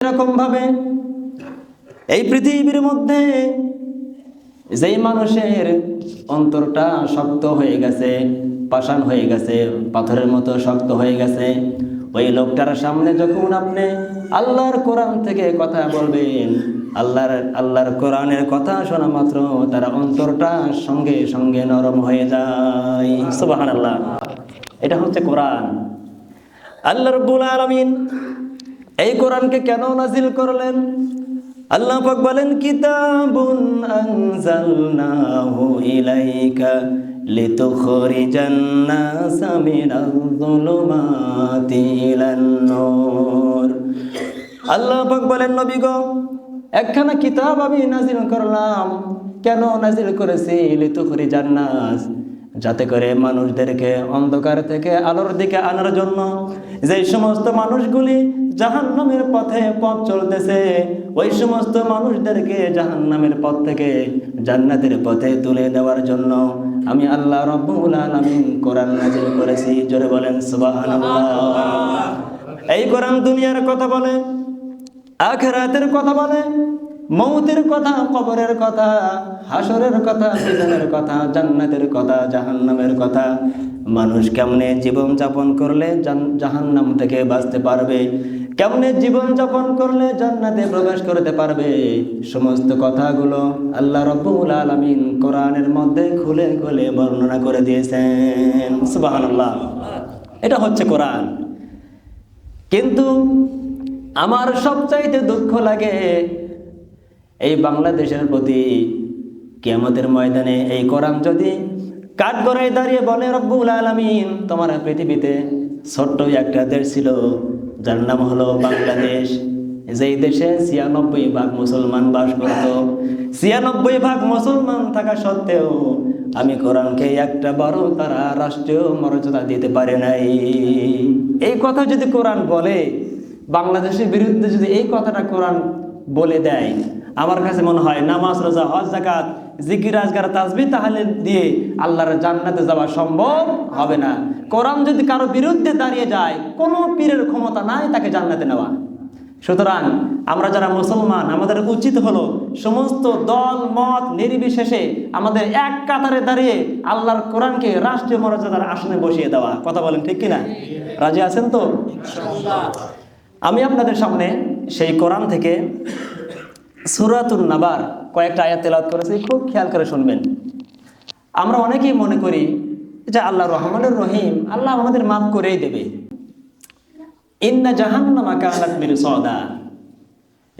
এরকম ভাবে এই পৃথিবীর মধ্যে যেই মানুষের অন্তরটা শক্ত হয়ে গেছে, পাষাণ হয়ে গেছে, পাথরের মতো শক্ত হয়ে গেছে, ওই লোকটার সামনে যখন আপনি আল্লাহর কোরআন থেকে কথা বলবেন, আল্লাহর আল্লাহর কোরআনের কথা শোনা মাত্র তার অন্তরটা সঙ্গে সঙ্গে নরম হয়ে যায়। সুবাহান আল্লাহ এটা হচ্ছে কোরআন। আল্লাহ রব্বুল আলমিন এই কোরআনকে কেন নাজিল করলেন? আল্লাহ পাক বলেন, কিতাবুন আনজালনাহু ইলাইকা লিতুখরিজান নাসা মিনাল যুলুমাতি ইলান নূর। আল্লাহ পাক বলেন, নবী গো, একখানা কিতাব আমি নাজিল করলাম। কেন নাজিল করেছি? লিতুখরিজান নাস যাতে করে মানুষদেরকে অন্ধকার থেকে আলোর দিকে আনার জন্য যে সমস্ত মানুষগুলি জাহান্নামের পথে পথ চলতেছে। ওই সমস্ত মানুষদেরকে জাহান্নামের পথ থেকে জান্নাতের পথে তুলে দেওয়ার জন্য আমি আল্লাহ রব্বুল আলামিন কোরআন নাজিল করেছি। জোরে বলেন এই কোরআন দুনিয়ার কথা বলে, আখেরাতের কথা বলে, মৌতের কথা, কবরের কথা, হাসরের কথা মিজানের কথা, জান্নাতের কথা, জাহান্নামের কথা। মানুষ কেমনে জীবন যাপন করলে জাহান্নাম থেকে বাঁচতে পারবে? কেমনে জীবন যাপন করলে জান্নাতে প্রবেশ করতে পারবে? সমস্ত কথাগুলো আল্লাহ রব্বুল আলামিন কোরআনের মধ্যে খুলে খুলে বর্ণনা করে দিয়েছেন। সুবহানাল্লাহ। এটা হচ্ছে কোরআন। কিন্তু আমার সবচাইতে দুঃখ লাগে এই বাংলাদেশের প্রতি কেয়ামতের ময়দানে এই কোরআন যদি কাঠগড়ায় দাঁড়িয়ে বলে রব্বুল আলমিন, তোমার পৃথিবীতে ছোট্ট একটা দেশ ছিল যার নাম হলো বাংলাদেশ। যেই দেশে ছিয়ানব্বই ভাগ মুসলমান বাস করত। ছিয়ানব্বই ভাগ মুসলমান থাকা সত্ত্বেও আমি কোরআনকে একটা বড় তারা রাষ্ট্রীয় মর্যাদা দিতে পারে নাই। এই কথা যদি কোরআন বলে, বাংলাদেশের বিরুদ্ধে যদি এই কথাটা কোরআন বলে দেয়, আমার কাছে মনে হয় নামাজ, রোজা, হজ জাকাত জিকির আজগার তাজবি তাহলে দিয়ে আল্লাহর জান্নাতে যাওয়া সম্ভব হবে না। কোরআন যদি কারও বিরুদ্ধে দাঁড়িয়ে যায় কোনো পীরের ক্ষমতা নাই তাকে জান্নাতে নেওয়া। সুতরাং আমরা যারা মুসলমান আমাদের উচিত হলো সমস্ত দল মত নির্বিশেষে আমাদের এক কাতারে দাঁড়িয়ে আল্লাহর কোরআনকে রাষ্ট্রীয় মর্যাদার আসনে বসিয়ে দেওয়া। কথা বলেন ঠিক কিনা? রাজি আছেন তো? আমি আপনাদের সামনে সেই কোরআন থেকে সুরাতুন নাবার কয়েকটা আয়াত তেলাওয়াত করেছি, খুব খেয়াল করে শুনবেন। আমরা অনেকেই মনে করি যে আল্লাহ রহমানুর রহিম, আল্লাহ আমাদের মাফ করেই দেবে। ইন্না জাহান্নাম জাহান্নামা কানাত মিরসদা।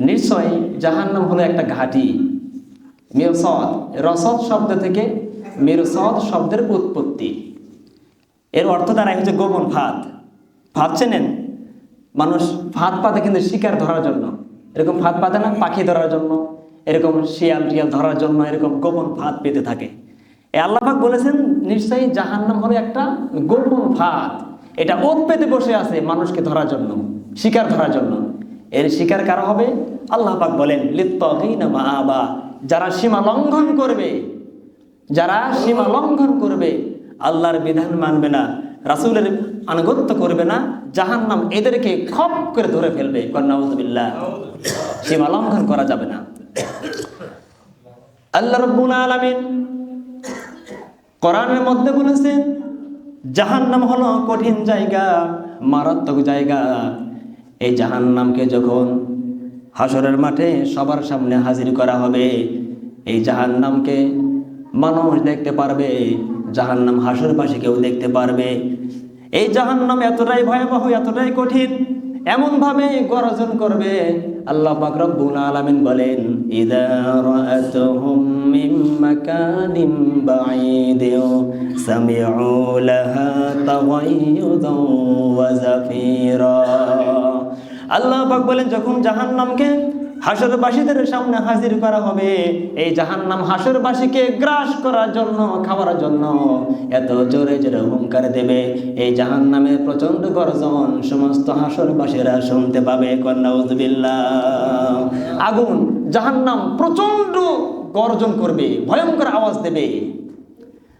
নিশ্চয় জাহান্নাম হলো একটা ঘাঁটি। মিরসদ, রসদ শব্দ থেকে মিরসদ শব্দের উৎপত্তি। এর অর্থ দ্বারা হচ্ছে গোপন ভাত। ফাঁদ চেনেন? মানুষ ভাত পাতে কিন্তু শিকার ধরার জন্য। এরকম ভাত পাতে না, পাখি ধরার জন্য? এরকম শিয়াল টিয়াল ধরার জন্য এরকম গোপন ফাঁদ পেতে থাকে। এ আল্লাপাক বলেছেন, নিশ্চয়ই জাহান্নাম হলো একটা গোপন ফাঁদ। এটা ওত পেতে বসে আছে মানুষকে ধরার জন্য, শিকার ধরার জন্য। এর শিকার কারা হবে? আল্লাহ পাক বলেন লিপ্তিনা মা আবা যারা সীমা লঙ্ঘন করবে, যারা সীমা লঙ্ঘন করবে, আল্লাহর বিধান মানবে না, রাসূলের আনুগত্য করবে না, জাহান্নাম এদেরকে খপ করে ধরে ফেলবে। কন্যাউদ্দিল্লাহ সীমা লঙ্ঘন করা যাবে না। আল্লাহ রব্বুল আলামিন কোরআনের মধ্যে বলেছেন, জাহান্নাম হলো কঠিন জায়গা, মারাত্মক জায়গা। এই জাহান্নামকে যখন হাসরের মাঠে সবার সামনে হাজির করা হবে, এই জাহান্নামকে মানুষ দেখতে পারবে, জাহান্নাম হাসর পাশে কেউ দেখতে পারবে। এই জাহান্নাম এতটাই ভয়াবহ, এতটাই কঠিন এমন ভাবে গর্জন করবে আল্লাহ পাক রব্বুল আলামিন বলেন, ইদা রাআতুহুম মিন মাকানিম বাঈদিও সামিউ লাহা তাগায়ুদান ওয়া জাফিরা আল্লাহ পাক বলেন, যখন জাহান্নামকে হাসরবাসীদের সামনে হাজির করা হবে এই জাহান্নাম হাসরবাসীকে গ্রাস করার জন্য খাওয়ার জন্য এত জোরে জোরে হুঙ্কার দেবে এই জাহান্নামের প্রচন্ড গর্জন সমস্ত হাসরবাসীরা শুনতে পাবে কন্যাউদ্দিল্লাহ আগুন জাহান্নাম প্রচন্ড গর্জন করবে ভয়ঙ্কর আওয়াজ দেবে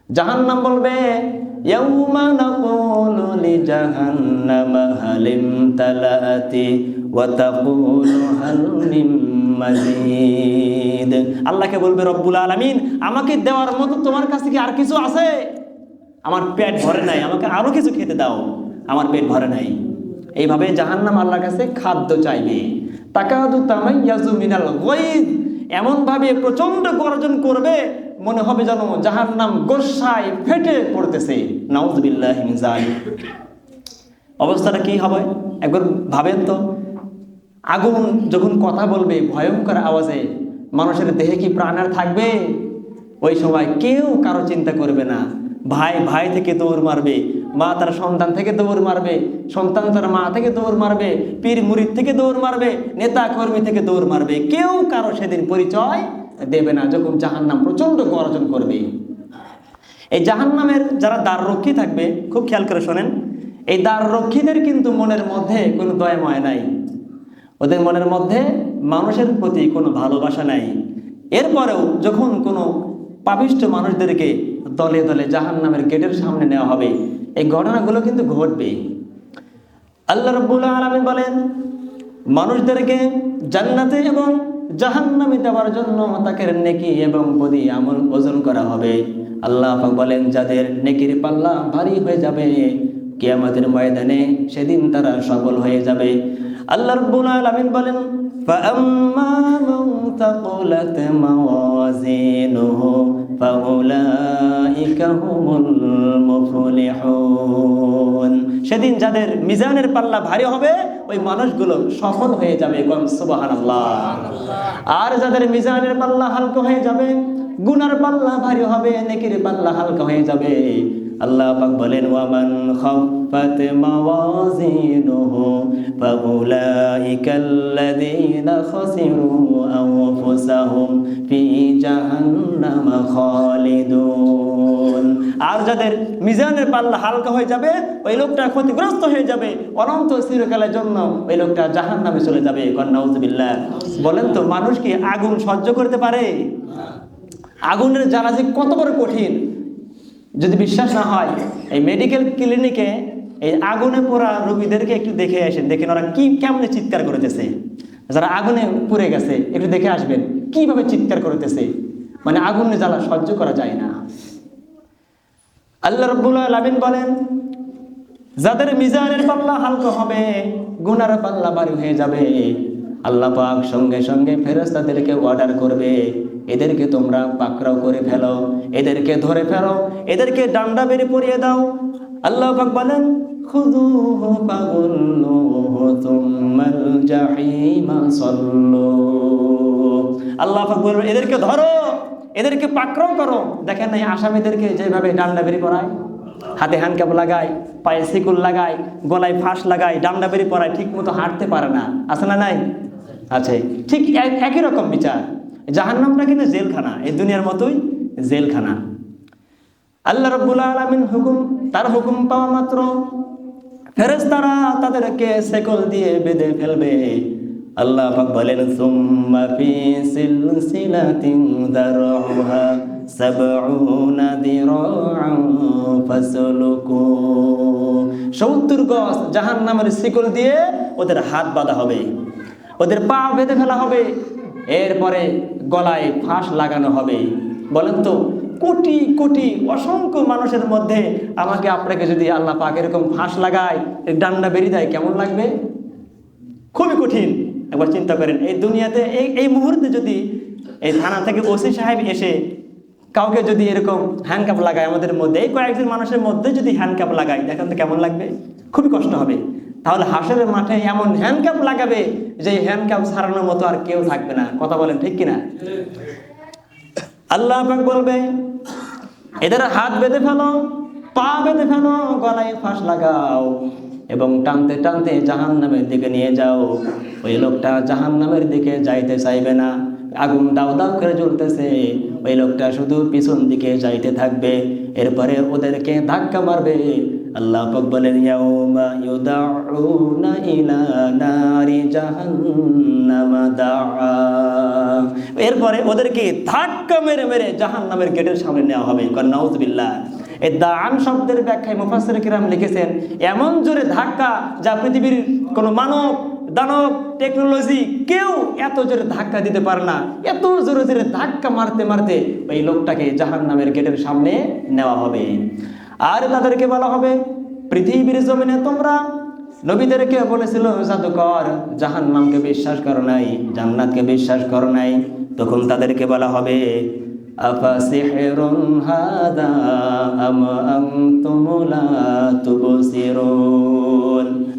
জাহান্নাম বলবে ইয়াউমা নাকুলু লিজাহান্নামা হালিম তালাতি وتقول هل من مزيد আল্লাহকে বলবে রব্বুল আলমিন, আমাকে দেওয়ার মতো তোমার কাছ থেকে আর কিছু আছে? আমার পেট ভরে নাই, আমাকে আরও কিছু খেতে দাও। আমার পেট ভরে নাই। এইভাবে জাহান্নাম আল্লাহর কাছে খাদ্য চাইবে। তাকাদু তামাইয়াজু মিনাল গায়দ। এমন ভাবে প্রচণ্ড গর্জন করবে, মনে হবে যেন জাহান্নাম গোসায় ফেটে পড়তেছে। নাউজুবিল্লাহি অবস্থাটা কি হবে? একবার ভাবেন তো। আগুন যখন কথা বলবে, ভয়ঙ্কর আওয়াজে, মানুষের দেহে কি প্রাণ আর থাকবে? ওই সময় কেউ কারও চিন্তা করবে না। ভাই ভাই থেকে দৌড় মারবে, মা তার সন্তান থেকে দৌড় মারবে, সন্তান তার মা থেকে দৌড় মারবে, পীর মুরিদ থেকে দৌড় মারবে, নেতা কর্মী থেকে দৌড় মারবে, কেউ কারও সেদিন পরিচয় দেবে না যখন জাহান্নাম প্রচণ্ড গর্জন করবে। এই জাহান্নামের যারা দ্বার রক্ষী থাকবে, খুব খেয়াল করে শোনেন, এই দ্বার রক্ষীদের কিন্তু মনের মধ্যে কোনো দয়াময় নাই। ওদের মনের মধ্যে মানুষের প্রতি কোনো ভালোবাসা নাই। এরপরেও যখন কোনো পাপিষ্ঠ মানুষদেরকে দলে দলে জাহান্নামের গেটের সামনে নেওয়া হবে, এই ঘটনাগুলো কিন্তু ঘটবে। আল্লাহ রব্বুল আলমিন বলেন, মানুষদেরকে জান্নাতে এবং জাহান্নামে দেওয়ার জন্য তাকে নেকি এবং বদি আমল ওজন করা হবে। আল্লাহ বলেন, যাদের নেকির পাল্লা ভারী হয়ে যাবে, কিয়ামতের ময়দানে সেদিন তারা সফল হয়ে যাবে। আল্লাহ রব্বুল আলামিন বলেন فأما من ثقلت موازينه فأولئك هم المفلحون সেদিন যাদের মিজানের পাল্লা ভারী হবে ওই মানুষগুলো সফল হয়ে যাবে কোন সুবহানাল্লাহ আর যাদের মিজানের পাল্লা হালকা হয়ে যাবে গুনার পাল্লা ভারী হবে নেকির পাল্লা হালকা হয়ে যাবে আল্লাহ পাক বলেন, ওয়ামান খাফাত মাওয়াজিনুহু ফাউলাইকাল্লাযীনা খাসিরু আনফুসাহুম ফি জাহান্নাম খালিদুন। আর যাদের মিজানের পাল্লা হালকা হয়ে যাবে, ওই লোকটা ক্ষতিগ্রস্ত হয়ে যাবে, অনন্ত চিরকালের জন্য ওই লোকটা জাহান্নামে চলে যাবে। কন্নাউজবিল্লাহ বলেন তো, মানুষ কি আগুন সহ্য করতে পারে? আগুনের জ্বালা যে কত বড় কঠিন। যদি বিশ্বাস না হয়, এই মেডিকেল ক্লিনিকে এই আগুনে পোড়া রোগীদেরকে একটু দেখে আসেন, দেখেন ওরা কি কেমনে চিৎকার করতেছে। যারা আগুনে পুড়ে গেছে, একটু দেখে আসবেন, কীভাবে চিৎকার করতেছে। মানে আগুনের জ্বালা সহ্য করা যায় না। আল্লাহ রব্বুল বলেন, যাদের মিজানের পাল্লা হালকা হবে, গুনার পাল্লা বাড়ি হয়ে যাবে। আল্লাহ পাক সঙ্গে সঙ্গে ফেরেস্তাদেরকে অর্ডার করবে। এদেরকে তোমরা পাকড়াও করে ফেলো, এদেরকে ধরে ফেলো, এদেরকে ডান্ডা বেড়ে পরিয়ে দাও। আল্লাহ পাক বলেন খুদুহু ফাগুল্লুহু তুম্মাল জাহিমা সাল্লু। আল্লাহ পাক বলবেন এদেরকে ধরো, এদেরকে পাকড়াও করো। দেখেন এই আসামিদেরকে যেভাবে ডান্ডা বেরি পড়ায় হাতে হ্যান্ডক্যাপ লাগায়, পায়ে সিকুল লাগায়, গলায় ফাঁস লাগায়, ডান্ডা বেরি পড়ায় ঠিক মতো হাঁটতে পারে না। আছে না নাই? আছে। ঠিক এক- একই রকম বিচার। জাহান্নামটা কিন্তু জেলখানা, এই দুনিয়ার মতোই জেলখানা। আল্লাহ রব্বুল আলমিন হুকুম, তার হুকুম পাওয়া মাত্র ফেরেশতারা তাদেরকে সেকল দিয়ে বেঁধে ফেলবে। আল্লাহ পাক বলেন, সুম্মা ফি সিলসিলাতিন দারউহা সাবউনা দিরাআন ফাসলুকু। 70 গজ জাহান্নামের শিকল দিয়ে ওদের হাত বাঁধা হবে, ওদের পা বেঁধে ফেলা হবে। এরপরে গলায় ফাঁস লাগানো হবে। বলেন তো, কোটি কোটি অসংখ্য মানুষের মধ্যে আমাকে আপনাকে যদি আল্লাহ পাক এরকম ফাঁস লাগায় ডান্ডা বেরিয়ে দেয়, কেমন লাগবে? খুবই কঠিন। একবার চিন্তা করেন, এই দুনিয়াতে, এই এই মুহূর্তে যদি এই থানা থেকে ওসি সাহেব এসে কাউকে যদি এরকম হ্যান্ডকাপ লাগায় আমাদের মধ্যে, এই কয়েকজন মানুষের মধ্যে যদি হ্যান্ডকাপ লাগায়, দেখেন তো কেমন লাগবে? খুবই কষ্ট হবে। তাহলে হাসরের মাঠে এমন হ্যান্ডকাপ লাগাবে যে হ্যান্ডকাপ ছাড়ানোর মতো আর কেউ থাকবে না। কথা বলেন ঠিক কিনা? আল্লাহ পাক বলবে, এদের হাত বেঁধে ফেলো, পা বেঁধে ফেলো, গলায় ফাঁস লাগাও এবং টানতে টানতে জাহান নামের দিকে নিয়ে যাও। ওই লোকটা জাহান নামের দিকে যাইতে চাইবে না। আগুন দাও দাও করে জ্বলতেছে। ওই লোকটা শুধু পিছন দিকে যাইতে থাকবে। এরপরে ওদেরকে ধাক্কা মারবে। আল্লাহ পাক বলেন, ইয়াউমা ইউদাউনা ইলা নারি জাহান্নামা দাআ। এরপরে ওদেরকে ধাক্কা মেরে মেরে জাহান্নামের গেটের সামনে নেওয়া হবে। নাউজবিল্লাহ এই দান শব্দের ব্যাখ্যায় মুফাসসির কিরাম লিখেছেন, এমন জোরে ধাক্কা যা পৃথিবীর কোনো মানব, দানব, টেকনোলজি কেউ এত জোরে ধাক্কা দিতে পারে না। এত জোরে জোরে ধাক্কা মারতে মারতে ওই লোকটাকে জাহান নামের গেটের সামনে নেওয়া হবে। আর তাদেরকে বলা হবে, পৃথিবীর জমিনে তোমরা নবীদেরকে বলেছিল, জাদুকর জাহান নামকে বিশ্বাস করো নাই, জান্নাতকে বিশ্বাস করো নাই। তখন তাদেরকে বলা হবে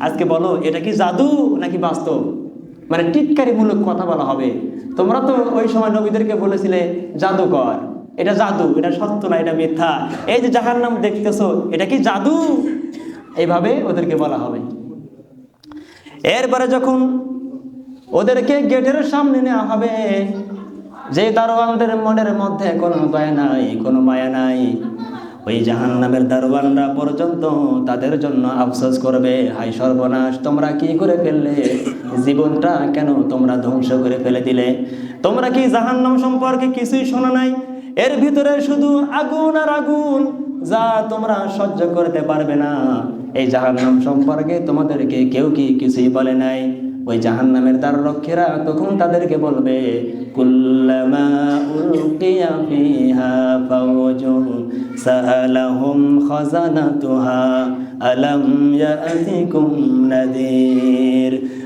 আজকে বলো, এটা কি জাদু নাকি বাস্তব? মানে টিটকারিমূলক কথা বলা হবে। তোমরা তো ওই সময় নবীদেরকে বলেছিলে, জাদুকর। এটা জাদু, এটা সত্য না, এটা মিথ্যা। এই যে জাহার নাম দেখতেছো, এটা কি জাদু? এইভাবে ওদেরকে বলা হবে। এরপরে যখন ওদেরকে গেটের সামনে নেওয়া হবে, যে দারোয়ানদের মনের মধ্যে কোনো দয়া নাই, কোনো মায়া নাই, ওই জাহান নামের দারোয়ানরা পর্যন্ত তাদের জন্য আফসোস করবে। হাই সর্বনাশ, তোমরা কি করে ফেললে? জীবনটা কেন তোমরা ধ্বংস করে ফেলে দিলে? তোমরা কি জাহান্নাম সম্পর্কে কিছুই শোনা নাই? এর ভিতরে শুধু আগুন আর আগুন যা তোমরা সহ্য করতে পারবে না। এই জাহান্নাম সম্পর্কে তোমাদেরকে কেউ কি কিছুই বলে নাই। ওই জাহান্নামের দ্বার রক্ষীরা তখন তাদেরকে বলবে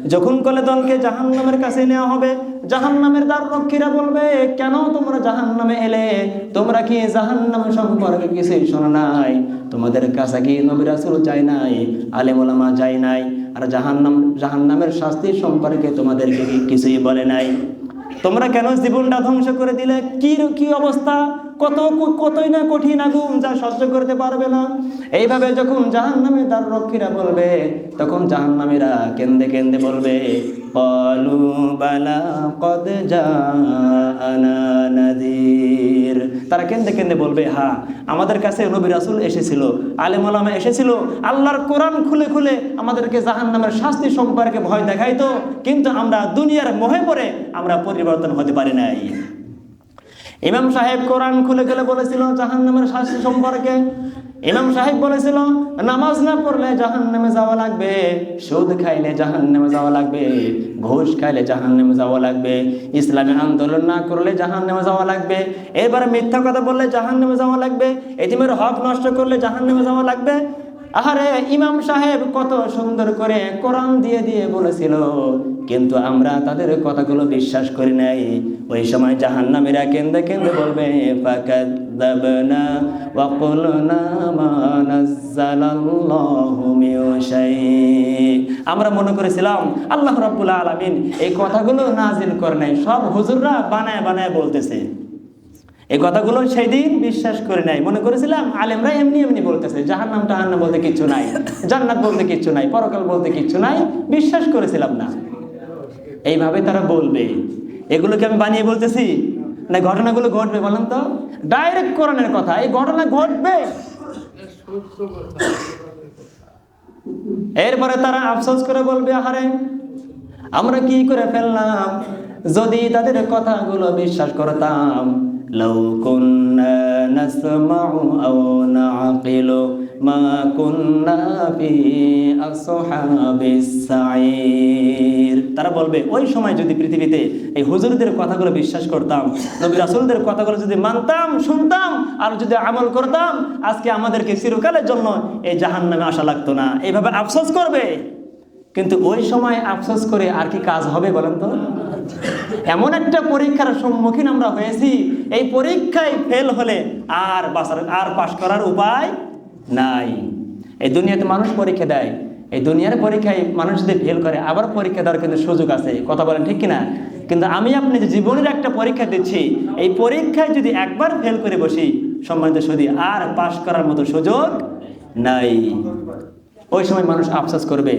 যখন কলে দলকে জাহান্নামের কাছে নেওয়া হবে, জাহান্নামের দ্বার রক্ষীরা বলবে, কেন তোমরা জাহান্নামে এলে? তোমরা কি জাহান্নাম সম্পর্কে কিছুই শোনো নাই? তোমাদের কাছে কি নবী রাসূল যায় নাই? আলেম যায় নাই? আর জাহান্নাম, জাহান্নামের শাস্তি সম্পর্কে তোমাদেরকে কিছুই বলে নাই? তোমরা কেন জীবনটা ধ্বংস করে দিলে? কি কি অবস্থা? কত কতই না কঠিন আগুন যা সহ্য করতে পারবে না। এইভাবে যখন জাহান নামে তার রক্ষীরা বলবে, তখন জাহান নামীরা কেন্দে কেন্দে বলবে পলু বালা কদ জানা নাদির তারা কেন্দে কেন্দে বলবে হ্যাঁ আমাদের কাছে নবী রাসুল এসেছিল, আলেম আলামা এসেছিল, আল্লাহর কোরআন খুলে খুলে আমাদেরকে জাহান নামের শাস্তি সম্পর্কে ভয় দেখাইতো, কিন্তু আমরা দুনিয়ার মোহে পড়ে আমরা পরিবর্তন হতে পারি নাই। ইমাম সাহেব কোরআন খুলে খুলে বলেছিল জাহান নামের শাস্তি সম্পর্কে ইমাম সাহেব বলেছিল, নামাজ না পড়লে জাহান নেমে যাওয়া লাগবে, সুদ খাইলে জাহান নেমে যাওয়া লাগবে, ঘুষ খাইলে জাহান নেমে যাওয়া লাগবে ইসলামে আন্দোলন না করলে জাহান নেমে যাওয়া লাগবে, এবারে মিথ্যা কথা বললে জাহান নেমে যাওয়া লাগবে এটিমের হক নষ্ট করলে জাহান নেমে যাওয়া লাগবে আহারে ইমাম সাহেব কত সুন্দর করে কোরআন দিয়ে দিয়ে বলেছিল, কিন্তু আমরা তাদের কথাগুলো বিশ্বাস করি নাই। ওই সময় জাহান্নামীরা কেন্দ্রে কেন্দ্রে বলবে আমরা মনে করেছিলাম, আল্লাহ রাব্বুল আলামিন এই কথাগুলো নাজিল করে নাই। সব হুজুররা বানায় বানায় বলতেছে। এই কথাগুলো সেই দিন বিশ্বাস করে নাই। মনে করেছিলাম, আলেমরা এমনি এমনি বলতেছে জাহার নাম টাহার নাম বলতে কিচ্ছু নাই, জান্নাত বলতে কিচ্ছু নাই, পরকাল বলতে কিচ্ছু নাই। বিশ্বাস করেছিলাম না। এইভাবে তারা বলবে। এগুলোকে আমি বানিয়ে বলতেছি, না ঘটনাগুলো ঘটবে বলেন তো? ডাইরেক্ট কোরআনের কথা, এই ঘটনা ঘটবে। এরপরে তারা আফসোস করে বলবে, আহারে, আমরা কি করে ফেললাম? যদি তাদের কথাগুলো বিশ্বাস করতাম لو كنا نسمع أو نعقل ما كنا في أصحاب السعير তারা বলবে ওই সময় যদি পৃথিবীতে এই হুজুরদের কথাগুলো বিশ্বাস করতাম নবী রাসূলদের কথাগুলো যদি মানতাম শুনতাম আর যদি আমল করতাম আজকে আমাদেরকে চিরকালের জন্য এই জাহান্নামে আসা লাগতো না এইভাবে আফসোস করবে কিন্তু ওই সময় আফসোস করে আর কি কাজ হবে বলেন তো? এমন একটা পরীক্ষার সম্মুখীন আমরা হয়েছি, এই পরীক্ষায় ফেল হলে আর বাসার আর পাশ করার উপায় নাই। এই দুনিয়াতে মানুষ পরীক্ষা দেয়, এই দুনিয়ার পরীক্ষায় মানুষ যদি ফেল করে, আবার পরীক্ষা দেওয়ার কিন্তু সুযোগ আছে, কথা বলেন ঠিক কিনা? কিন্তু আমি আপনি যে জীবনের একটা পরীক্ষা দিচ্ছি, এই পরীক্ষায় যদি একবার ফেল করে বসি, সম্মানিত সদি, আর পাশ করার মতো সুযোগ নাই। ওই সময় মানুষ আফসোস করবে।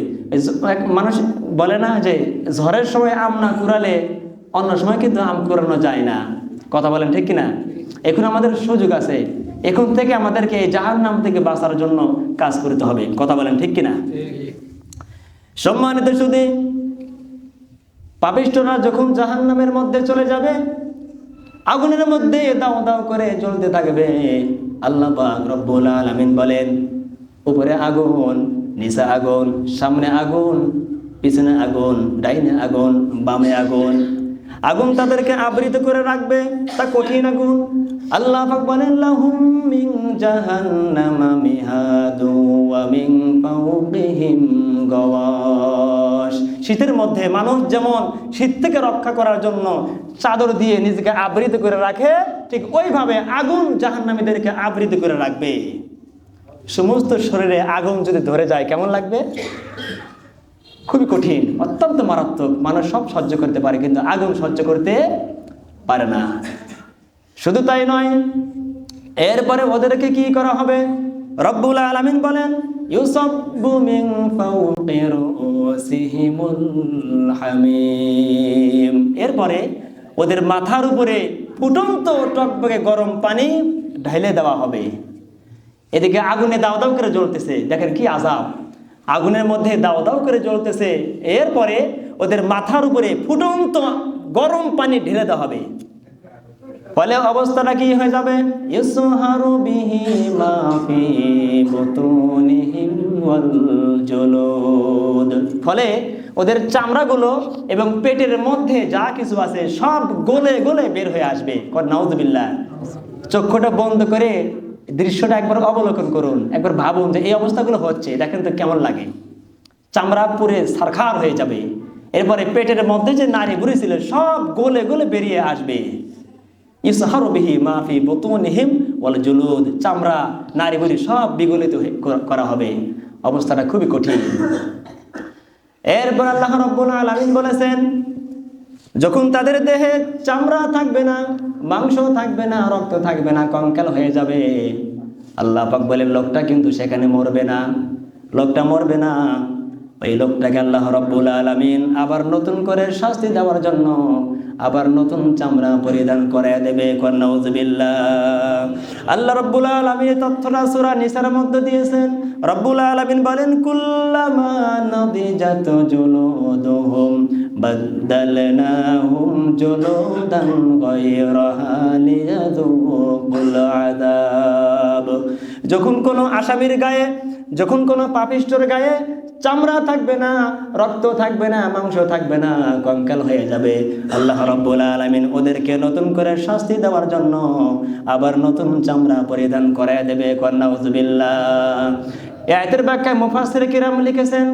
মানুষ বলে না যে, ঝড়ের সময় আম না কুড়ালে অন্য সময় কিন্তু আম কুড়ানো যায় না। কথা বলেন ঠিক কিনা? এখন আমাদের সুযোগ আছে। এখন থেকে আমাদেরকে এই জাহার নাম থেকে বাঁচার জন্য কাজ করতে হবে। কথা বলেন ঠিক কিনা? সম্মানিত শুধু পাপিষ্টরা যখন জাহান নামের মধ্যে চলে যাবে, আগুনের মধ্যে দাও দাও করে জ্বলতে থাকবে। আল্লাহ রব্বুল আলামিন বলেন উপরে আগুন, নিচে আগুন, সামনে আগুন, পিছনে আগুন, ডাইনে আগুন, বামে আগুন। আগুন তাদেরকে আবৃত করে রাখবে, তা কঠিন আগুন। আল্লাহ বলেন শীতের মধ্যে মানুষ যেমন শীত থেকে রক্ষা করার জন্য চাদর দিয়ে নিজেকে আবৃত করে রাখে, ঠিক ওইভাবে আগুন জাহান্নামীদেরকে আবৃত করে রাখবে। সমস্ত শরীরে আগুন যদি ধরে যায়, কেমন লাগবে? খুবই কঠিন, অত্যন্ত মারাত্মক, মানুষ সব সহ্য করতে পারে, কিন্তু আগুন সহ্য করতে পারে না। শুধু তাই নয়, এরপরে ওদেরকে কি করা হবে? রব্বুল আলামিন বলেন হামিম। এরপরে ওদের মাথার উপরে ফুটন্ত টকবকে গরম পানি ঢাইলে দেওয়া হবে। এদিকে আগুনে দাও দাও করে জ্বলতেছে। দেখেন কি আজাব। আগুনের মধ্যে দাও দাও করে জ্বলতেছে। এরপরে ওদের মাথার উপরে ফুটন্ত গরম পানি ঢেলে দেওয়া হবে। ফলে অবস্থাটা কি হয়ে যাবে? ফলে ওদের চামড়াগুলো এবং পেটের মধ্যে যা কিছু আছে সব গলে গলে বের হয়ে আসবে। নাউজুবিল্লাহ। চক্ষুটা বন্ধ করে দৃশ্যটা একবার অবলোকন করুন, একবার ভাবুন যে এই অবস্থাগুলো হচ্ছে, দেখেন তো কেমন লাগে। চামড়া পুরে সারখার হয়ে যাবে। এরপরে পেটের মধ্যে যে নারী ছিল, সব গোলে গোলে বেরিয়ে আসবে। ইসহারু বিহি মাফি বতুনহিম ওয়াল জুলুদ। চামড়া, নারী বুড়ি সব বিগলিত করা হবে। অবস্থাটা খুবই কঠিন। এরপর আল্লাহ রব্বুল আলামিন বলেছেন যখন তাদের দেহে চামড়া থাকবে না, মাংস থাকবে না, রক্ত থাকবে না, কঙ্কাল হয়ে যাবে। আল্লাহ পাক বলেন, লোকটা কিন্তু সেখানে মরবে না, লোকটা মরবে না। ওই লোকটাকে আল্লাহ রব্বুল আলামিন আবার নতুন করে শাস্তি দেওয়ার জন্য আবার নতুন চামড়া পরিধান করে দেবে। আল্লাহ রব্বুল আলামিন তথ্যটা সূরা নিসার মধ্যে দিয়েছেন। রব্বুল আলামিন বলেন, কুল্লামা নাদিজাত জুলুদুহুম। বাদদালনাহুম জুলুদান গায়রাহা লিয়াযুকুল আযাব। যখন কোনো আসামির গায়ে, যখন কোনো পাপিষ্টর গায়ে চামড়া থাকবে না, রক্ত থাকবে না, মাংস থাকবে না, কঙ্কাল হয়ে যাবে, আল্লাহ রব্বুল আলামিন ওদেরকে নতুন করে শাস্তি দেওয়ার জন্য আবার নতুন চামড়া পরিধান করায় দেবে। কন্যা হুজবিল্লাহ এই আয়তের ব্যাখ্যায় মুফাসসির কিরাম লিখেছেন,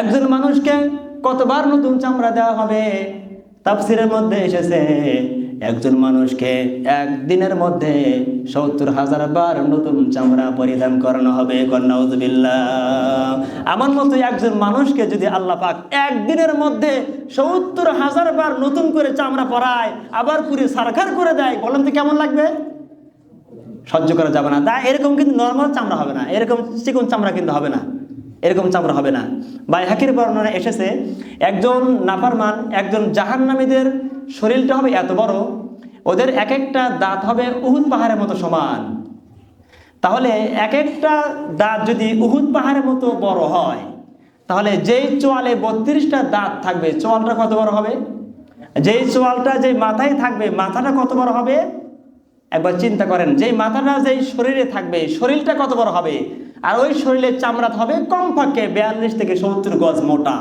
একজন মানুষকে কতবার নতুন চামড়া দেওয়া হবে? তাফসিরের মধ্যে এসেছে, একজন মানুষকে একদিনের মধ্যে সত্তর হাজার বার নতুন চামড়া পরিধান করানো হবে কন্যাউজবিল্লাহ আমার মতো একজন মানুষকে যদি আল্লাহ পাক একদিনের মধ্যে সত্তর হাজার বার নতুন করে চামড়া পরায়, আবার পুরি সারখার করে দেয়, বলেন তো কেমন লাগবে? সহ্য করা যাবে না। তা এরকম কিন্তু নর্মাল চামড়া হবে না, এরকম চিকন চামড়া কিন্তু হবে না। এরকম চামড়া হবে না। বা হাকির বর্ণনা এসেছে, একজন নাফারমান, একজন জাহান্নামীদের শরীরটা হবে এত বড়, ওদের এক একটা দাঁত হবে উহুদ পাহাড়ের মতো সমান। তাহলে এক একটা দাঁত যদি উহুদ পাহাড়ের মতো বড় হয়, তাহলে যেই চোয়ালে বত্রিশটা দাঁত থাকবে, চোয়ালটা কত বড় হবে? যেই চোয়ালটা যেই মাথায় থাকবে, মাথাটা কত বড় হবে? একবার চিন্তা করেন, যেই মাথাটা যেই শরীরে থাকবে, শরীরটা কত বড় হবে? আর ওই শরীরের চামড়া হবে কমপক্ষে বিয়াল্লিশ থেকে সত্তর গজ মোটা।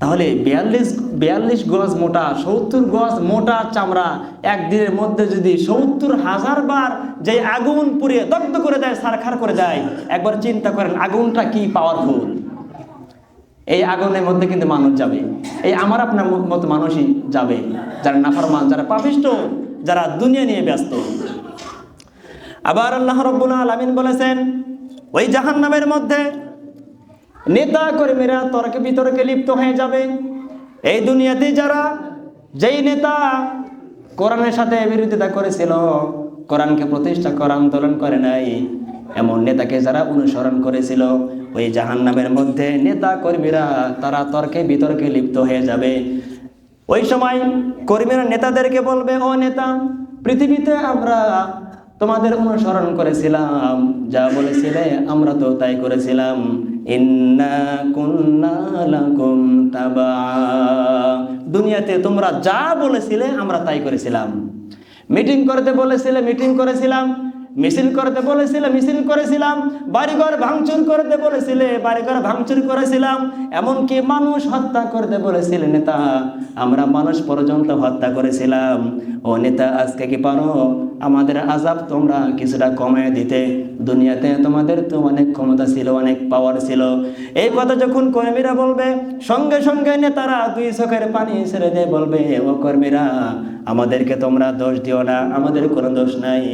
তাহলে বিয়াল্লিশ বিয়াল্লিশ গজ মোটা, সত্তর গজ মোটা চামড়া একদিনের মধ্যে যদি সত্তর হাজার বার যে আগুন পুড়িয়ে দগ্ধ করে দেয়, সারখার করে দেয়, একবার চিন্তা করেন আগুনটা কি পাওয়ারফুল এই আগুনের মধ্যে কিন্তু মানুষ যাবে। এই আমার আপনার মতো মানুষই যাবে। যারা নাফরমান, যারা পাপিষ্ট, যারা দুনিয়া নিয়ে ব্যস্ত। আবার আল্লাহ রব্বুল আলামিন বলেছেন, ওই জাহান্নামের মধ্যে নেতা কর্মীরা তর্কে বিতর্কে লিপ্ত হয়ে যাবে। এই দুনিয়াতে যারা যেই নেতা কোরআনের সাথে বিরোধিতা করেছিল, কোরআনকে প্রতিষ্ঠা করা, আন্দোলন করে নাই, এমন নেতাকে যারা অনুসরণ করেছিল, ওই জাহান্নামের মধ্যে নেতা কর্মীরা তারা তর্কে বিতর্কে লিপ্ত হয়ে যাবে। ওই সময় কর্মীরা নেতাদেরকে বলবে, ও নেতা, পৃথিবীতে আমরা তোমাদের অনুসরণ করেছিলাম, যা বলেছিলে আমরা তো তাই করেছিলাম। দুনিয়াতে তোমরা যা বলেছিলে আমরা তাই করেছিলাম। মিটিং করতে বলেছিলে মিটিং করেছিলাম। মিছিল করতে বলেছিলে মিছিল করেছিলাম, বাড়িঘর ভাঙচুর করতে বলেছিলে, বাড়িঘর ভাঙচুর করেছিলাম, এমনকি মানুষ হত্যা করতে বলেছিলে, নেতা। আমরা মানুষ পর্যন্ত হত্যা করেছিলাম। ও নেতা, আজকে কি পারো? আমাদের আজাব তোমরা কিছুটা কমে দিতে। দুনিয়াতে তোমাদের তো অনেক ক্ষমতা ছিল, অনেক পাওয়ার ছিল। এই কথা যখন কর্মীরা বলবে, সঙ্গে সঙ্গে নেতারা দুই চোখের পানি ছেড়ে দিয়ে বলবে ও কর্মীরা, আমাদেরকে তোমরা দোষ দিও না, আমাদের কোনো দোষ নাই।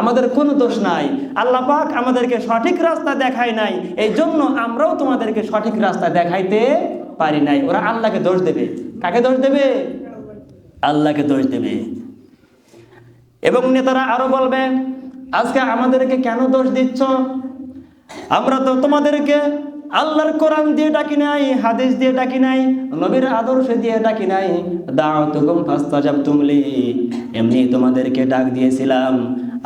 আমাদের কোনো দোষ নাই। আল্লাহ পাক আমাদেরকে সঠিক রাস্তা দেখায় নাই। এই জন্য আমরাও তোমাদেরকে সঠিক রাস্তা দেখাইতে পারি নাই। ওরা আল্লাহকে দোষ দেবে। কাকে দোষ দেবে? আল্লাহকে দোষ দেবে। এবং নেতারা আরও বলবে, আজকে আমাদেরকে কেন দোষ দিচ্ছ? আমরা তো তোমাদেরকে আল্লাহর কোরআন দিয়ে ডাকি নাই, হাদিস দিয়ে ডাকি নাই, নবীর আদর্শ দিয়ে ডাকি নাই। দাও তুকুম ফাস্তাজাব তুমলি, এমনি তোমাদেরকে ডাক দিয়েছিলাম।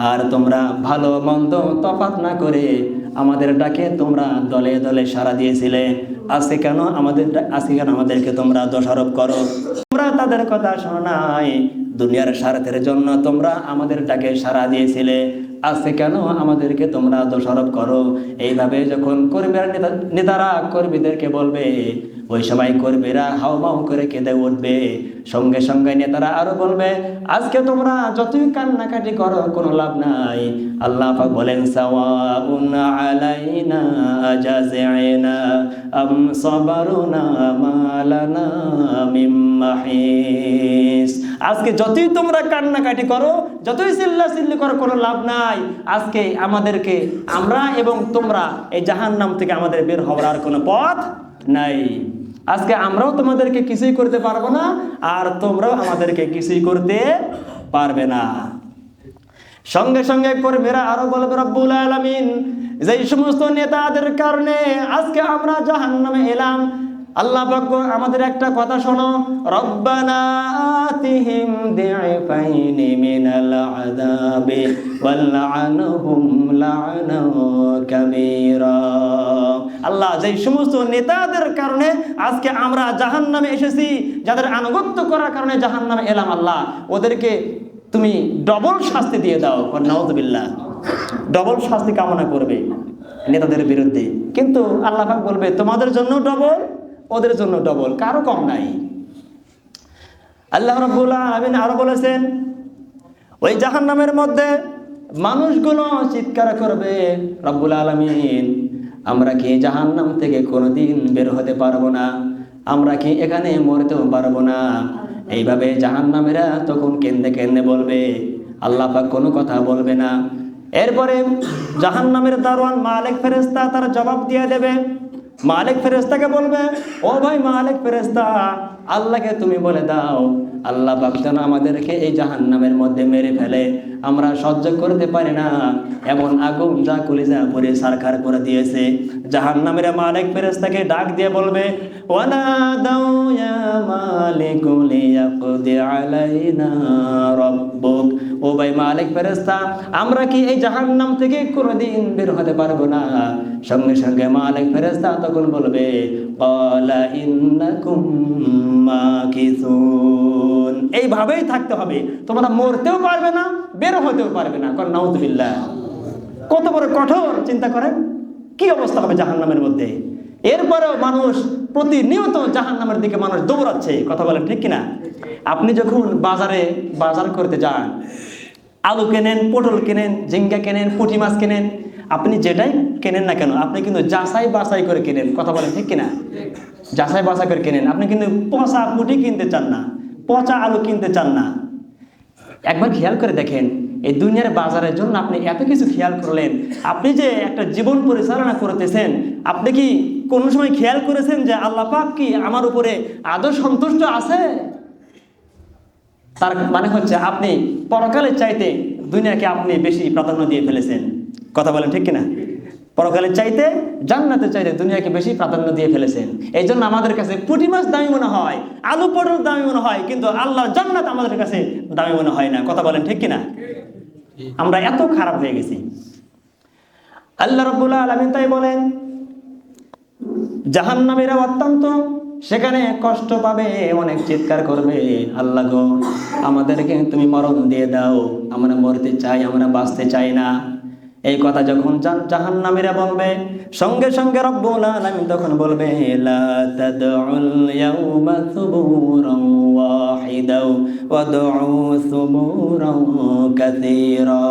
আর তোমরা ভালো মন্দ তফাত না করে আমাদের ডাকে তোমরা দলে দলে সাড়া দিয়েছিলে। আজকে কেন আমাদের আজকে কেন আমাদেরকে তোমরা দোষারোপ করো? তোমরা তাদের কথা শোনো নাই। দুনিয়ার স্বার্থের জন্য তোমরা আমাদের ডাকে সাড়া দিয়েছিলে। আজকে কেন আমাদেরকে তোমরা দোষারোপ করো? এইভাবে যখন কর্মীরা নেতারা কর্মীদেরকে বলবে, ওই সময় কর্মীরা হাউমাউ করে কেঁদে উঠবে। সঙ্গে সঙ্গে নেতারা আরও বলবে, আজকে তোমরা যতই কান্নাকাটি করো, কোনো লাভ নাই। আল্লাহ পাক বলেন, সাওয়াউন আলাইনা জাযিনা আম সাবারুনা আজকে যতই তোমরা কান্নাকাটি করো, যতই চিল্লা চিল্লি করো, কোনো লাভ নাই। আজকে আমাদেরকে আমরা এবং তোমরা এই জাহান্নাম থেকে আমাদের বের হওয়ার আর কোনো পথ নাই। আজকে আমরাও তোমাদেরকে কিছুই করতে পারব না, আর তোমরাও আমাদেরকে কিছুই করতে পারবে না। সঙ্গে সঙ্গে কর্মীরা আরও বলবে, রব্বুল আলামিন যে এই সমস্ত নেতাদের কারণে আজকে আমরা জাহান্নামে এলাম আল্লাহ পাক আমাদের একটা কথা শোনো আল্লাহ যেই সমস্ত নেতাদের কারণে আজকে আমরা জাহান্নামে এসেছি, যাদের আনুগত্য করার কারণে জাহান্নামে এলাম আল্লাহ, ওদেরকে তুমি ডবল শাস্তি দিয়ে দাও নওয়াজবিল্লাহ ডবল শাস্তি কামনা করবে নেতাদের বিরুদ্ধে। কিন্তু আল্লাহ বলবে, তোমাদের জন্য ডবল ওদের জন্য ডবল কারও কম নাই। আল্লাহ রব্বুল আলামিন আরও বলেছেন, ওই জাহান্নামের মধ্যে মানুষগুলো চিৎকার করবে, রব্বুল আলামিন, আমরা কি জাহান্নাম থেকে কোনোদিন বের হতে পারব না? আমরা কি এখানে মরতেও পারব না? এইভাবে জাহান্নামেরা তখন কেন্দে কেন্দে বলবে, আল্লাহ পাক কোনো কথা বলবে না। এরপরে জাহান্নামের দারোয়ান মালিক ফেরেস্তা তার জবাব দিয়ে দেবে মালিক ফেরেস্তাকে বলবে, ও ভাই মালিক ফেরেস্তা আল্লাহকে তুমি বলে দাও, আল্লাহ পাক যেন আমাদেরকে এই জাহান্নামের মধ্যে মেরে ফেলে। আমরা সহ্য করতে পারি না। এমন আগুন যা কলিজা পরে সারখার করে দিয়েছে। জাহান্নামের মালিক ফেরেস্তাকে ডাক দিয়ে বলবে ওয়ানা দাও ইয়া মালিক লিয়াকদি আলাইনা ও ভাই মালিক ফেরেস্তা আমরা কি এই জাহান্নাম থেকে কোনোদিন বের হতে পারব না? সঙ্গে সঙ্গে মালিক ফেরেস্তা তখন বলবে এইভাবেই থাকতে হবে। তোমরা মরতেও পারবে না, বের হতেও পারবে না। কর, নাউজুবিল্লাহ। কত বড় কঠোর চিন্তা করেন। কি অবস্থা হবে জাহান্নামের মধ্যে? এরপরেও মানুষ প্রতিনিয়ত জাহান্নামের দিকে মানুষ দৌড়াচ্ছে। কথা বলেন ঠিক কিনা? আপনি যখন বাজারে, বাজার করতে যান আলু কেনেন, পটল কেনেন, ঝিঙ্গা কেনেন, পুঁটি মাছ কেনেন, আপনি যেটাই কেনেন না কেন, আপনি কিন্তু যাচাই বাছাই করে কেনেন, কথা বলেন ঠিক কিনা? যাচাই বাছাই করে কেনেন। আপনি কিন্তু পচা পুঁটি কিনতে চান না, পচা আলু কিনতে চান না। একবার খেয়াল করে দেখেন, এই দুনিয়ার বাজারের জন্য আপনি এত কিছু খেয়াল করলেন, আপনি যে একটা জীবন পরিচালনা করতেছেন, আপনি কি কোনো সময় খেয়াল করেছেন যে আল্লাহ পাক কি আমার উপরে আদৌ সন্তুষ্ট আছে? তার মানে হচ্ছে আপনি পরকালের চাইতে দুনিয়াকে আপনি বেশি প্রাধান্য দিয়ে ফেলেছেন। কথা বলেন ঠিক কিনা? পরকালের চাইতে জান্নাতের চাইতে দুনিয়াকে বেশি প্রাধান্য দিয়ে ফেলেছেন। এই জন্য আমাদের কাছে পুঁটি মাছ দামি মনে হয়, আলু পটল দামি মনে হয়, কিন্তু আল্লাহ জান্নাত আমাদের কাছে দামি মনে হয় না। কথা বলেন ঠিক কিনা? আমরা এত খারাপ হয়ে গেছি। আল্লাহ রব্বুল্লাহ আলমিন তাই বলেন, জাহান্নামীরা অত্যন্ত সেখানে কষ্ট পাবে, অনেক চিৎকার করবে। আল্লাহ গো, আমাদেরকে তুমি মরণ দিয়ে দাও। আমরা মরতে চাই, আমরা বাঁচতে চাই না। এই কথা যখন জাহান নামীরা বলবে, সঙ্গে সঙ্গে রব্বুল আলামিন তখন বলবে, লা ওয়াহিদাও ওয়াদউ কাসীরা।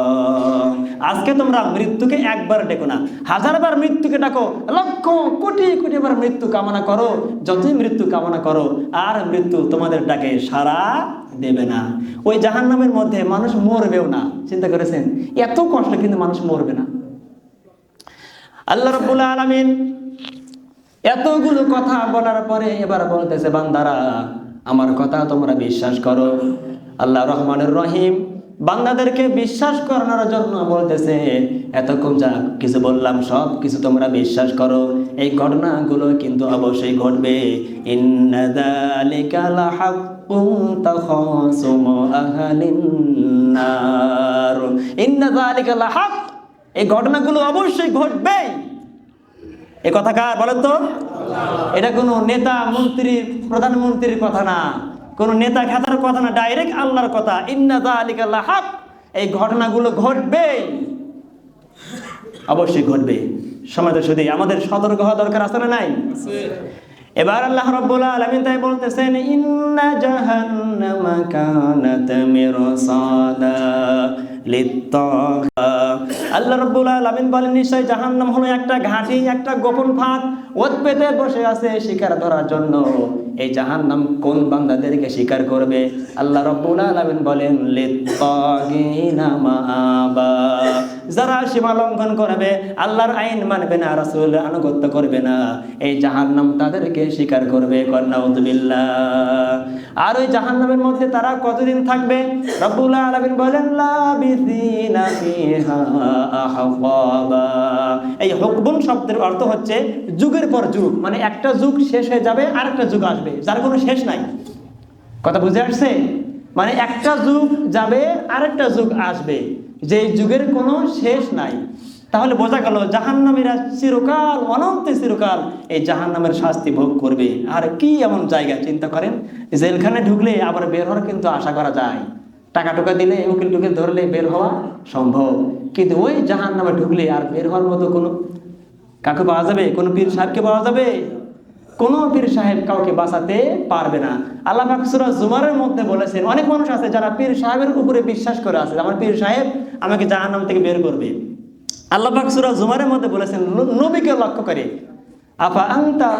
আজকে তোমরা মৃত্যুকে একবার ডেকো না। হাজারবার মৃত্যুকে ডাকো, লক্ষ কোটি কোটি বার মৃত্যু কামনা করো, যতই মৃত্যু কামনা করো, আর মৃত্যু তোমাদের ডাকে সারা দেবে না। ওই জাহান নামের মধ্যে মানুষ মরবেও না। চিন্তা করেছেন? এত কষ্ট কিন্তু মানুষ মরবে না। আল্লাহ রব্বুল আলমিন এতগুলো কথা বলার পরে এবার বলতেছে, বান্দারা, আমার কথা তোমরা বিশ্বাস করো। আল্লাহ রহমানুর রহিম বান্দাদেরকে বিশ্বাস করানোর জন্য বলতেছে, এতক্ষণ যা কিছু বললাম, সব কিছু তোমরা বিশ্বাস করো। এই ঘটনাগুলো কিন্তু অবশ্যই ঘটবে। এই ঘটনাগুলো অবশ্যই ঘটবে। এ কথা কার বলেন তো এটা কোনো নেতা, মন্ত্রী, প্রধানমন্ত্রীর কথা না। কোন নেতা খাতার কথা না ডাইরেক্ট আল্লাহর কথা। ইন্না আলিকাল্লাহ হাক এই ঘটনাগুলো ঘটবে। অবশ্যই ঘটবে। সমাজ শুধু আমাদের সতর্ক হওয়া দরকার আছে না নাই? এবার আল্লাহ রাব্বুল আলামিন তাই বলতেছেন, ইন্না জাহান্নামা কানাত মিরসাদা লিত্তাগা আল্লাহ রাব্বুল আলামিন বলেন, নিশ্চয় জাহান্নাম হলো একটা ঘাঁটি, একটা গোপন ফাঁদ, ওত পেতে বসে আছে শিকার ধরার জন্য। এই জাহান্নাম কোন বান্দাদেরকে শিকার করবে? আল্লাহ রাব্বুল আলামিন বলেন যারা সীমা লঙ্ঘন করবে, আল্লাহর আইন মানবে না, রাসূল আনুগত্য করবে না। এই জাহান্নাম তাদেরকে শিকার করবে কন্নাউদ্দিল্লাহ আর ওই জাহান্নামের মধ্যে তারা কতদিন থাকবে? রব্বুল আলামিন বলেন ফিহা। এই হুকবুন শব্দের অর্থ হচ্ছে যুগের পর যুগ। মানে একটা যুগ শেষ হয়ে যাবে আর একটা যুগ আসবে। যার কোনো শেষ নাই। কথা বুঝে আসছে? মানে একটা যুগ যাবে, আরেকটা যুগ আসবে। যে যুগের কোনো শেষ নাই। তাহলে বোঝা গেল, জাহান্নামীরা চিরকাল, অনন্ত চিরকাল এই জাহান্নামের শাস্তি ভোগ করবে। আর কি এমন জায়গা চিন্তা করেন? জেলখানে ঢুকলে আবার বের হওয়ার কিন্তু আশা করা যায়। টাকা টুকা দিলে, উকিল টুকিল ধরলে বের হওয়া সম্ভব। কিন্তু ওই জাহান নামে ঢুকলে আর বের হওয়ার মতো কোনো কাকে পাওয়া যাবে? কোনো পীর সাহেবকে পাওয়া যাবে? কোনো পীর সাহেব কাউকে বাঁচাতে পারবে না। আল্লাহ পাকসুরা জুমারের মধ্যে বলেছেন, অনেক মানুষ আছে যারা পীর সাহেবের উপরে বিশ্বাস করে আছে। আমার পীর সাহেব আমাকে জাহান্নাম থেকে বের করবে। আল্লাহ পাকসুরা জুমারের মধ্যে বলেছেন, নবীকে লক্ষ্য করে, আফা আংতা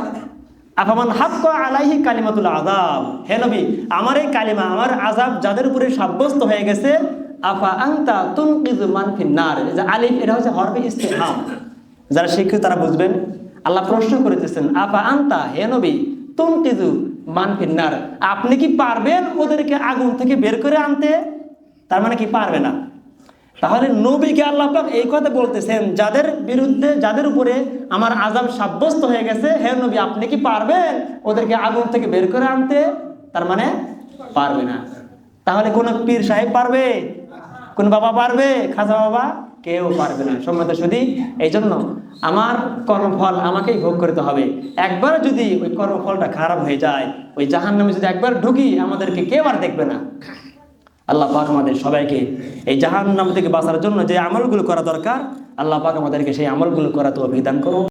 আফামান হাক্ক আলাইহি কালিমাতুল আজাব হে নবী, আমার এই কালিমা, আমার আজাব যাদের উপরে সাব্যস্ত হয়ে গেছে, আফা আংতা তুনকিজু মান ফিন্নার যে আলিফ, এটা হচ্ছে হরফে ইস্তিহাম। যারা শিক্ষিত, তারা বুঝবেন। আল্লাহ প্রশ্ন করেতেছেন আফা আন্তা, হে নবী তুনকিজু মান ফিন্নার আপনি কি পারবেন ওদেরকে আগুন থেকে বের করে আনতে? তার মানে কি পারবে না? তাহলে নবীকে আল্লাহ পাক এই কথা বলতেছেন, যাদের বিরুদ্ধে, যাদের উপরে আমার আজাব সাব্যস্ত হয়ে গেছে, হে নবী, আপনি কি পারবেন ওদেরকে আগুন থেকে বের করে আনতে? তার মানে পারবে না। তাহলে কোন পীর সাহেব পারবে? কোন বাবা পারবে? খাজা বাবা কেউ পারবে না। সম্মত শুধু এই জন্য আমার কর্মফল আমাকেই ভোগ করতে হবে। একবার যদি ওই কর্মফলটা খারাপ হয়ে যায়, ওই জাহান নামে যদি একবার ঢুকি, আমাদেরকে কেউ আর দেখবে না। আল্লাহ পাক আমাদের সবাইকে এই জাহান নাম থেকে বাঁচার জন্য যে আমলগুলো করা দরকার, আল্লাহ পাক আমাদেরকে সেই আমলগুলো করা তো অভিধান করো